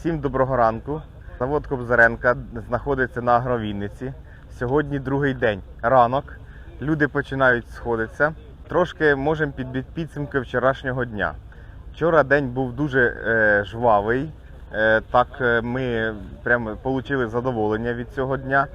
Всім доброго ранку. Завод Кобзаренка знаходиться на Агровінниці. Сьогодні другий день. Ранок. Люди починають сходитися. Трошки можемо підбити підсумки вчорашнього дня. Вчора день був дуже е, жвавий. Е, так е, ми прямо отримали задоволення від цього дня.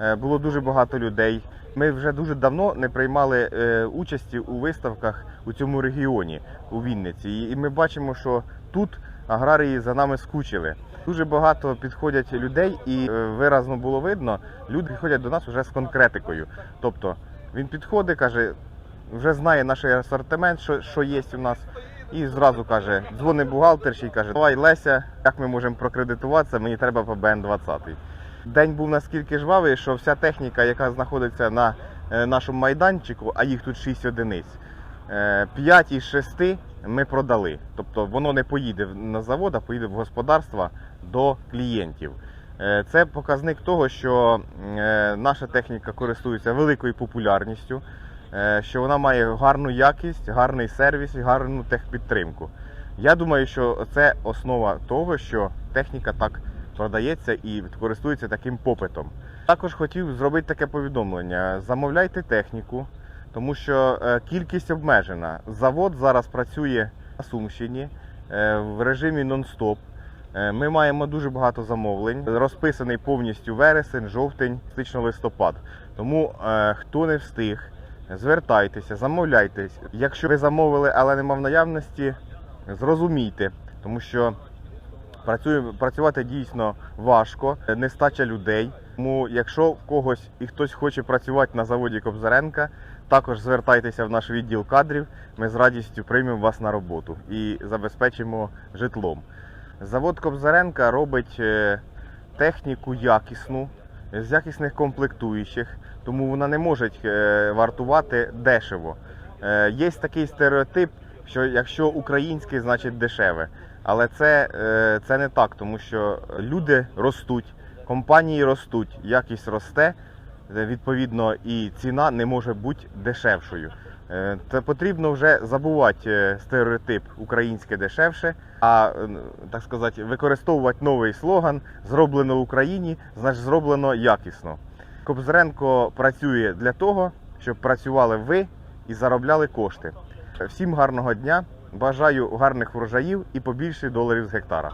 Е, було дуже багато людей. Ми вже дуже давно не приймали е, участі у виставках у цьому регіоні, у Вінниці. І, і ми бачимо, що тут аграрії за нами скучили. Дуже багато підходять людей, і е, виразно було видно, люди підходять до нас вже з конкретикою. Тобто він підходить, каже, вже знає наш асортимент, що, що є у нас. І зразу каже, дзвонить бухгалтерші каже, давай Леся, як ми можемо прокредитуватися, мені треба по БН-20. День був наскільки жвавий, що вся техніка, яка знаходиться на е, нашому майданчику, а їх тут 6 одиниць, 5 із 6 ми продали. Тобто воно не поїде на завод, а поїде в господарство до клієнтів. Е, Це показник того, що е, наша техніка користується великою популярністю, е, що вона має гарну якість, гарний сервіс і гарну техпідтримку. Я думаю, що це основа того, що техніка так продається і користується таким попитом. Також хотів зробити таке повідомлення: замовляйте техніку, тому що е, кількість обмежена. Завод зараз працює на Сумщині е, в режимі нон-стоп. Е, Ми маємо дуже багато замовлень, розписаний повністю вересень, жовтень, фактично листопад. Тому хто не встиг, звертайтеся, замовляйтесь. Якщо ви замовили, але нема в наявності, зрозумійте, тому що працювати дійсно важко, нестача людей. Тому, якщо в когось і хтось хоче працювати на заводі Кобзаренка, також звертайтеся в наш відділ кадрів. Ми з радістю приймемо вас на роботу і забезпечимо житлом. Завод Кобзаренка робить е, техніку якісну, з якісних комплектуючих, тому вона не може е, вартувати дешево. Е, Є такий стереотип, що якщо українське, значить дешеве. Але це, це не так, тому що люди ростуть, компанії ростуть, якість росте, відповідно, і ціна не може бути дешевшою. Е, Це потрібно вже забувати е, стереотип українське дешевше, а е, так сказати, використовувати новий слоган Зроблено в Україні, значить зроблено якісно. Кобзаренко працює для того, щоб працювали ви і заробляли кошти. Всім гарного дня! Бажаю гарних врожаїв і побільше доларів з гектара.